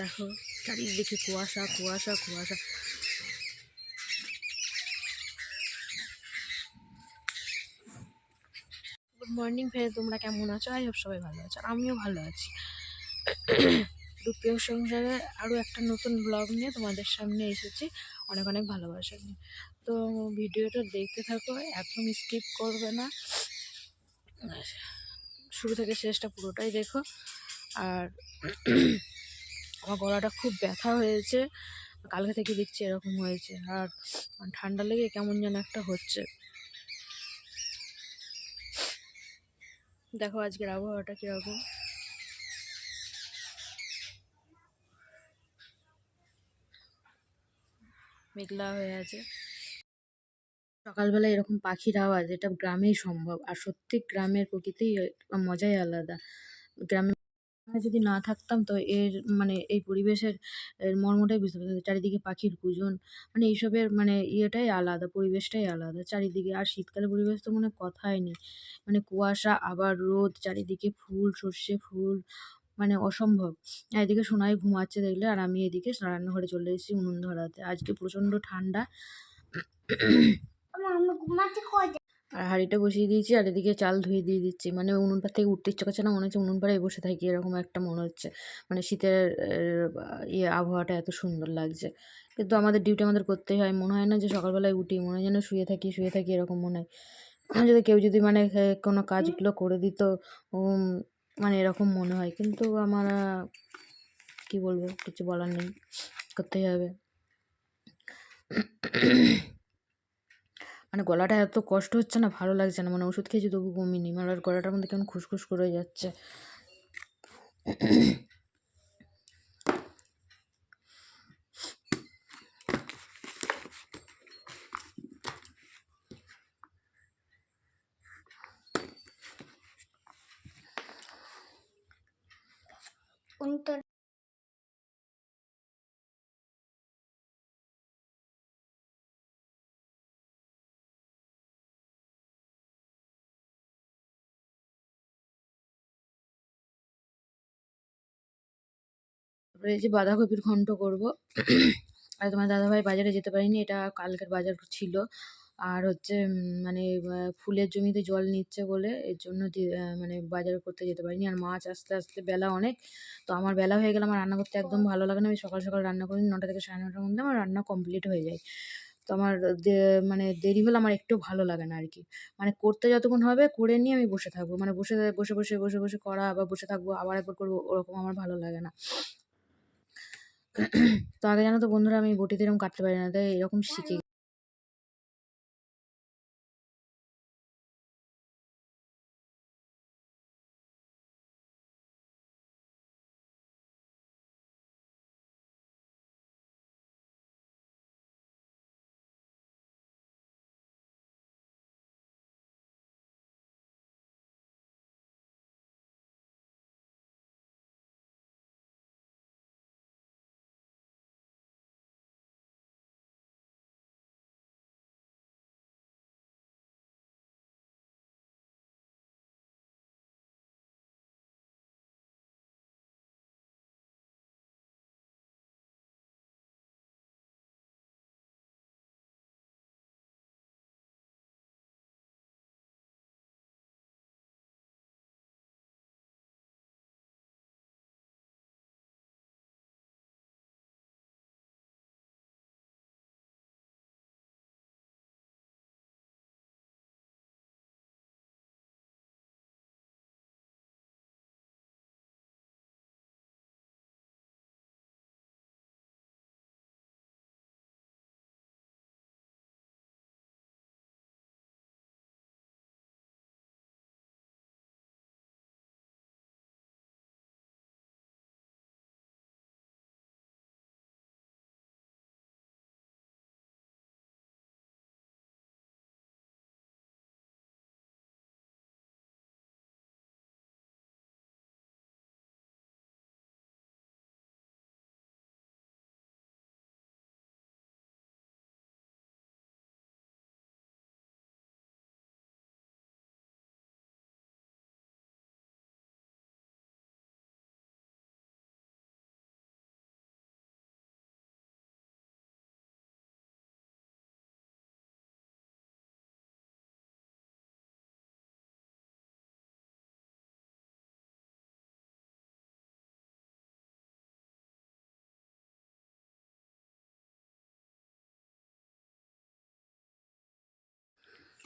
দেখো, চারিদিকে কুয়াশা কুয়াশা কুয়াশা। গুড মর্নিং ফের তোমরা কেমন আছো? আই হোপ সবাই ভালো আছো আমিও ভালো আছি। রূপীয় সংসারে আরও একটা নতুন ব্লগ নিয়ে তোমাদের সামনে এসেছি। অনেক অনেক ভালোবাসা নিয়ে। তো ভিডিওটা দেখতে থাকো, একদম স্কিপ করবে না। শুরু থেকে শেষটা পুরোটাই দেখো। আর আমার গলাটা খুব ব্যথা হয়েছে। কালকে থেকে দেখছি এরকম হয়েছে। আর ঠান্ডা লেগে কেমন যেন একটা হচ্ছে। দেখো আজকের আবহাওয়াটা কীরকম। মেঘলা হয়ে আছে। সকালবেলা এরকম পাখির আওয়াজ, এটা গ্রামেই সম্ভব। আর সত্যি গ্রামের প্রকৃতি মজাই আলাদা। গ্রামে যদি না থাকতাম, তো এর মানে এই পরিবেশের, এর মর্মটাই বুঝতে পারতাম। চারিদিকে পাখির কুজন মানে এইসবের মানে ইয়েটাই আলাদা, পরিবেশটাই আলাদা। চারিদিকে আর শীতকালের পরিবেশ তো মানে কথাই নেই। মানে কুয়াশা, আবার রোদ, চারিদিকে ফুল, সর্ষে ফুল মানে অসম্ভব। এদিকে সোনাই ঘুমাচ্ছে দেখলে, আর আমি এদিকে রান্নাঘরে চলে এসেছি উনুন ধরাতে। আজকে প্রচণ্ড ঠান্ডা। আর হাঁড়িটা বসিয়ে দিয়েছি আর এদিকে চাল ধুয়ে দিয়ে দিচ্ছি। মানে উনুন পাড় থেকে উঠতে ইচ্ছে করছে না, মনে হচ্ছে উনুন পাড়ায় বসে থাকি, এরকম একটা মনে হচ্ছে। মানে শীতের ইয়ে আবহাওয়াটা এত সুন্দর লাগছে। কিন্তু আমাদের ডিউটি আমাদের করতেই হয়। মনে হয় না যে সকালবেলায় উঠি, মনে হয় যেন শুয়ে থাকি শুয়ে থাকি এরকম মনে হয়। যদি কেউ যদি মানে কোনো কাজগুলো করে দিত মানে এরকম মনে হয়। কিন্তু আমার কি বলব, কিছু বলার নেই। করতেই হবে। মানে গলাটা এত কষ্ট হচ্ছে না, ভালো লাগছে না। মানে ওষুধ খেয়েছি তবু কমিনি মানে আর গলাটার মধ্যে কেমন খুসখুস করে যাচ্ছে। তারপরে যে বাঁধাকপির ঘন্ট করব। আর তোমার দাদাভাই বাজারে যেতে পারিনি, এটা কালকের বাজার ছিল। আর হচ্ছে মানে ফুলের জমিতে জল নিচ্ছে বলে এর জন্য মানে বাজার করতে যেতে পারিনি। আর মাছ আসতে আসতে বেলা অনেক, তো আমার বেলা হয়ে গেলে আমার রান্না করতে একদম ভালো লাগে না। আমি সকাল সকাল রান্না করি, নটা থেকে সাড়ে নটার মধ্যে আমার রান্না কমপ্লিট হয়ে যায়। তো আমার মানে দেরি হলে আমার একটু ভালো লাগে না আর কি মানে করতে যতক্ষণ হবে, করে নিয়ে আমি বসে থাকব। মানে বসে বসে বসে বসে বসে করা আবার বসে থাকব, আবার একবার করব, ওরকম আমার ভালো লাগে না। তো আগে জানো তো বন্ধুরা আমি বটিতে এরকম কাটতে পারি না তাই এরকম শিখে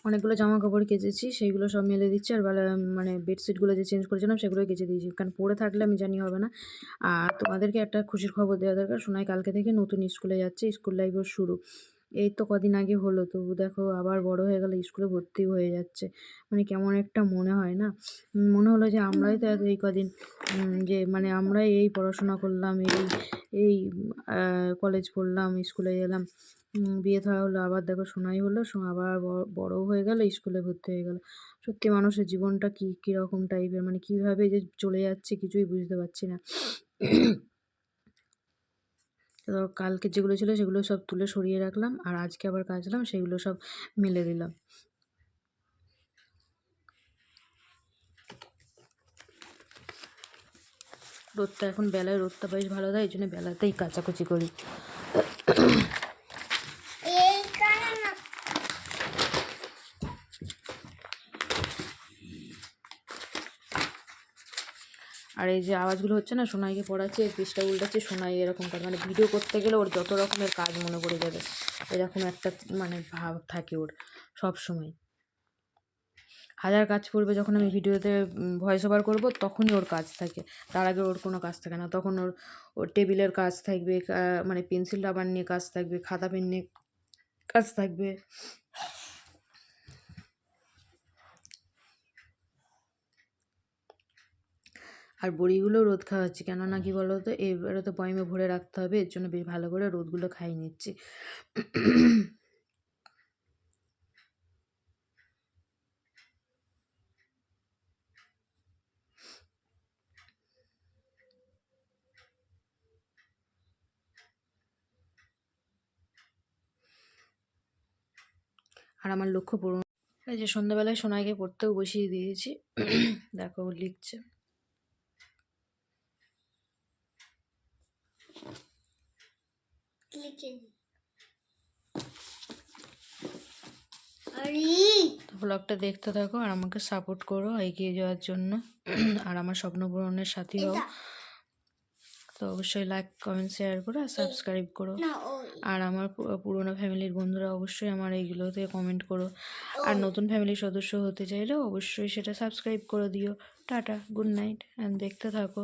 অনেকগুলো জামা কাপড় কেচেছি, সেইগুলো সব মেলে দিচ্ছি আর মানে বেডশিটগুলো যে চেঞ্জ করেছিলাম সেগুলো কেচে দিয়েছি। কারণ পরে থাকলে আমি জানি হবে না। আর তোমাদেরকে একটা খুশির খবর দেওয়া দরকার। শোনায় কালকে থেকে নতুন স্কুলে যাচ্ছে, স্কুল লাইফও শুরু। এই তো কদিন আগে হলো তো দেখো আবার বড় হয়ে গেলে স্কুলে ভর্তি হয়ে যাচ্ছে। মানে কেমন একটা মনে হয় না? মনে হলো যে আমরাই তো এই কদিন যে মানে আমরাই এই পড়াশোনা করলাম, এই এই কলেজ পড়লাম, স্কুলে গেলাম। বিয়ে থা হলো, আবার দেখো শোনাই হলো আবার ব- বড়ও হয়ে গেল, স্কুলে ভর্তি হয়ে গেল। সত্যি মানুষের জীবনটা কী, কীরকম টাইপের মানে কীভাবে যে চলে যাচ্ছে কিছুই বুঝতে পারছি না। তো কালকে যেগুলো ছিল সেগুলো সব তুলে সরিয়ে রাখলাম আর আজকে আবার কাচলাম সেগুলো সব মেলে দিলাম। রোদটা এখন বেলায়, রোদটা বেশ ভালো দেয় এই জন্য বেলাতেই কাচাকুচি করি এইখানে না আর এই যে আওয়াজগুলো হচ্ছে না, সোনাইকে পড়াচ্ছে পৃষ্ঠা উল্টাচ্ছে, সোনাই এরকম করে মানে ভিডিও করতে গেলে ওর যত রকমের কাজ মনে পড়ে যাবে। এরকম একটা মানে ভাব থাকে ওর সব সময় হাজার কাজ পড়বে যখন আমি ভিডিওতে ভয়েস ওভার করব, তখনই ওর কাজ থাকে। তার আগে ওর কোনো কাজ থাকে না। তখন ওর ওর টেবিলের কাজ থাকবে মানে পেন্সিল রাবার নিয়ে কাজ থাকবে, খাতা পেন নিয়ে কাজ থাকবে। আর বড়িগুলো রোদ খাওয়াচ্ছি। কেননা কি বলো তো এবারে তো বয়মে ভরে রাখতে হবে এর জন্য বেশ ভালো করে রোদগুলো খাইয়ে নিচ্ছি। আর আমার লক্ষ্য পূরণ এই যে সন্ধ্যাবেলায় সোনাইকে পড়তেও বসিয়ে দিয়েছি। দেখো লিখছে লিখে দিই আরে তো ব্লগটা দেখতে থাকো আর আমাকে সাপোর্ট করো এগিয়ে যাওয়ার জন্য। আর আমার স্বপ্ন পূরণের সাথী হও। তো অবশ্যই লাইক কমেন্ট শেয়ার করো আর সাবস্ক্রাইব করো। আর আমার পুরোনো ফ্যামিলির বন্ধুরা অবশ্যই আমার এইগুলোতে কমেন্ট করো। আর নতুন ফ্যামিলির সদস্য হতে চাইলে অবশ্যই সেটা সাবস্ক্রাইব করে দিও। টাটা গুড নাইট অ্যান্ড দেখতে থাকো।